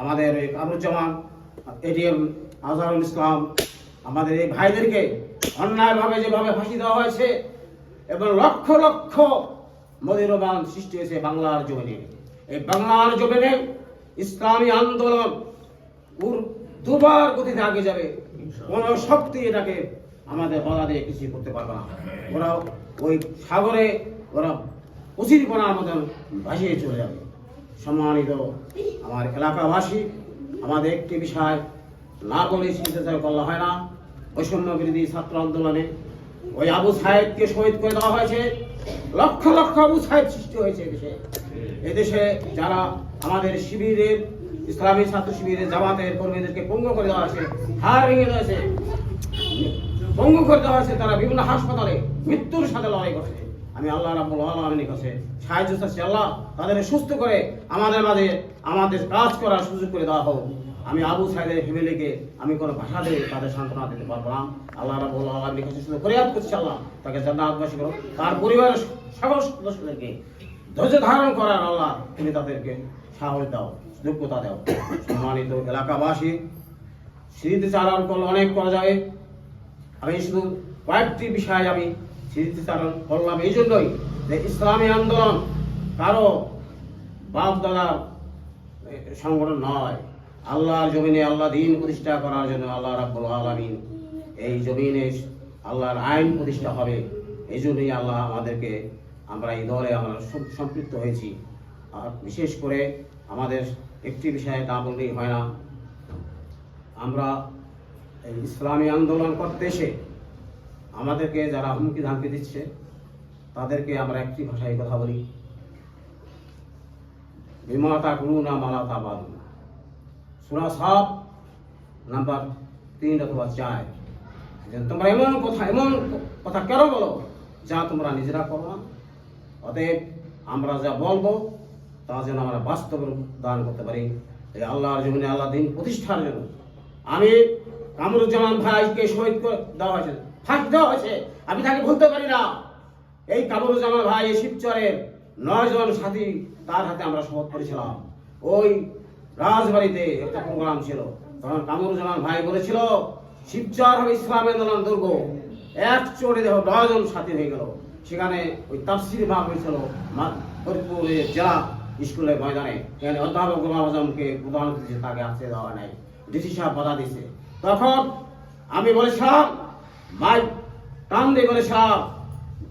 আমাদের এই কামরুজ্জামান এটিএম আজহারুল ইসলাম আমাদের এই ভাইদেরকে অন্যায়ভাবে যেভাবে ফাঁসি দেওয়া হয়েছে এবং লক্ষ লক্ষ মদিরবান সৃষ্টি হয়েছে বাংলার জমিনে। এই বাংলার জমিনে ইসলামী আন্দোলন দুবার গতিতে আগে যাবে। কোন শক্তি এটাকে আমাদের বাধা দিয়ে কিছু করতে পারবে না। ওরা ওই সাগরে ওরা উচিত উচিতপনার মতন ভাসিয়ে চলে যাবে। সম্মানিত আমার এলাকাবাসী, আমাদের একটি বিষয় না বলে চিন্তা করলে হয় না। বৈষম্য বিরোধী ছাত্র আন্দোলনে ওই আবু সাহেবকে শহীদ করে দেওয়া হয়েছে। লক্ষ লক্ষ আবু সাহেব সৃষ্টি হয়েছে এদেশে এদেশে যারা আমাদের শিবিরের, ইসলামী ছাত্র শিবিরের জামাতের কর্মীদেরকে পঙ্গু করে দেওয়া হয়েছে, হাড় ভেঙে দেওয়া হয়েছে, পঙ্গু করে দেওয়া হয়েছে, তারা বিভিন্ন হাসপাতালে মৃত্যুর সাথে লড়াই করছে। আমি আল্লাহ রাব্বুল আলামিনের কাছে সাহায্য চাচ্ছি, আল্লাহ তাদের সুস্থ করে আমাদের মাঝে আমাদের কাজ করার সুযোগ করে দেওয়া হোক। আমি আবু সাইদের ফ্যামিলিকে আমি কোনো ভাষা দিয়ে তাদের সান্ত্বনা দিতে পারব না। আল্লাহ রাব্বুল আলামিনের কাছে শুধু ফরিয়াদ করছি, আল্লাহ তাকে জান্নাতবাসী করো তার পরিবারের সকল সদস্যদেরকে ধৈর্য ধারণ করার আল্লাহ তুমি তাদেরকে সাহস দাও, যোগ্যতা দাও। সম্মানিত এলাকাবাসী, স্মৃতিচারণ করলে অনেক করা যাবে আমি শুধু কয়েকটি বিষয় আমি স্মৃতিচারণ করলাম এই জন্যই যে ইসলামী আন্দোলন কারও বাপ দাদার সংগঠন নয়। আল্লাহর জমিনে আল্লাহ দিন প্রতিষ্ঠা করার জন্য আল্লাহ রাব্বুল আলামিন এই জমিনে আল্লাহর আইন প্রতিষ্ঠা হবে। এই জন্যই আল্লাহ আমাদেরকে আমরা এই দলে আমরা সম- সম্পৃক্ত হয়েছি। আর বিশেষ করে আমাদের একটি বিষয়ে না বললেই হয় না। আমরা এই ইসলামী আন্দোলন করতে এসে আমাদেরকে যারা হুমকি ধামকি দিচ্ছে, তাদেরকে আমরা একটি ভাষায় কথা বলি। বিমাতা গুরু না মালাতা বাদু সুরা সাত নাম্বার তিন অথবা চার। যে তোমরা এমন কথা এমন কথা কেন বলো যা তোমরা নিজেরা করো না? অতএব আমরা যা বলব, তা যেন আমরা বাস্তব দান করতে পারি। এই আল্লাহর জমিনে আল্লাহ দিন প্রতিষ্ঠার জন্য। আমি কামরুজ্জামান ভাইকে শহীদ করে দেওয়া হয়েছে। ফাঁসি হয়েছে। আমি তাকে ভুলতে পারি না। এই কামরুজ্জামান ভাই, এই শিবচরের নয় জন সাথী, তার হাতে আমরা শপথ করেছিলাম। ওই রাজবাড়িতে একটা প্রোগ্রাম ছিল। তখন কামরুজ্জামান ভাই বলেছিল, শিবচর হবে ইসলাম আন্দোলন দুর্গ। এক চোরে দেখো নয়জন সাথী হয়ে গেল। সেখানে ওই তাফসির ভাব হয়েছিল মা- ফরিদপুরের জেলা স্কুলের ময়দানে। এখানে অধ্যাপক গোলাম আজমকে প্রধান তাকে আসতে দেওয়া নাই। ডিসি সাহেব বাধা দিছে তখন আমি বলেছিলাম ভাই, টান দিয়ে বলেছিলাম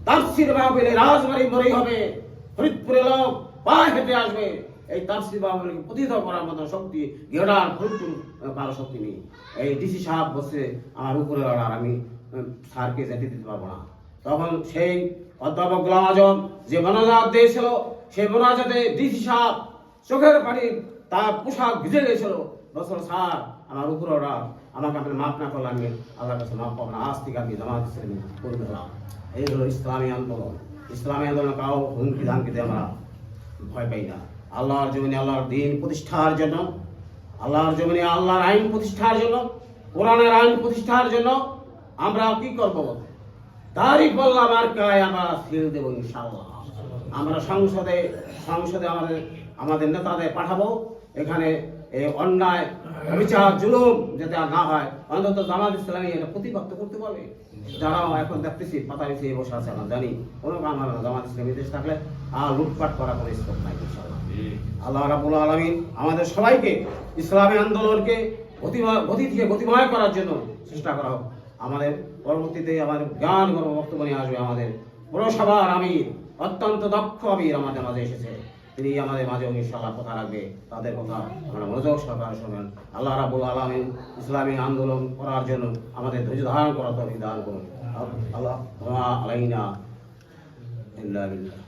তাফসির মাহফিলে রাজবাড়ি মরেই হবে। ফরিদপুরে লোক পায়ে হেঁটে আসবে। এই তাফসির মাহফিলকে প্রতিহত করার মতো শক্তি গেডার ফরিদপুর কারও শক্তি নেই। এই ডিসি সাহেব বসে আমার উপরে লড়ার, আমি স্যারকে যেতে দিতে পারব না। তখন সেই অধ্যাপক গোলাম যে মনোজাত দিয়েছিল সেই মনোজাতে ডিসি সাহেব চোখের পানি তার পোশাক ভিজে গেছিল। বছর স্যার আমার উপরে ওরা আমাকে আপনি মাফ না করলে আমি আল্লাহর কাছে মাফ পাবো না। আজ থেকে আমি জামাত ইসলামী করে দিলাম এই হলো ইসলামী আন্দোলন। ইসলামী আন্দোলন কাউ হুমকি ধামকিতে আমরা ভয় পাই না। আল্লাহর জমিনে আল্লাহর দিন প্রতিষ্ঠার জন্য, আল্লাহর জমিনে আল্লাহর আইন প্রতিষ্ঠার জন্য, কোরআনের আইন প্রতিষ্ঠার জন্য আমরা কি করব? তারই বললাম আর কায় আমরা সিল দেবো ইনশাআল্লাহ। আমরা সংসদে সংসদে আমাদের আমাদের নেতাদের পাঠাবো। এখানে অন্যায় বিচার, জুলুম যাতে আর না হয়, অন্তত জামাত ইসলামী এটা প্রতিবাদ করতে পারবে। যারাও এখন দেখতেছি পাতা মিশিয়ে বসে আছে, আমরা জানি। কোনো কাম হবে না, জামাত ইসলামী দেশ থাকলে আর লুটপাট করা কোনো স্কোপ নাই আল্লাহ রাবুল আলমিন আমাদের সবাইকে ইসলামী আন্দোলনকে গতি থেকে গতিময় করার জন্য চেষ্টা করা হোক। আমাদের পরবর্তীতে আমাদের জ্ঞান গর্ব বক্তব্য নিয়ে আসবে আমাদের পৌরসভার আমির, অত্যন্ত দক্ষ আমির আমাদের মাঝে এসেছে। তিনি আমাদের মাঝে ইনশাআল্লাহ কথা রাখবে, তাদের কথা আমরা মনোযোগ সহকারে শোনেন আল্লাহ রাবুল আলমিন ইসলামী আন্দোলন করার জন্য আমাদের ধৈর্য ধারণ করা তো দান করুন। আল্লাহ আলাইনা বিল্লাহ।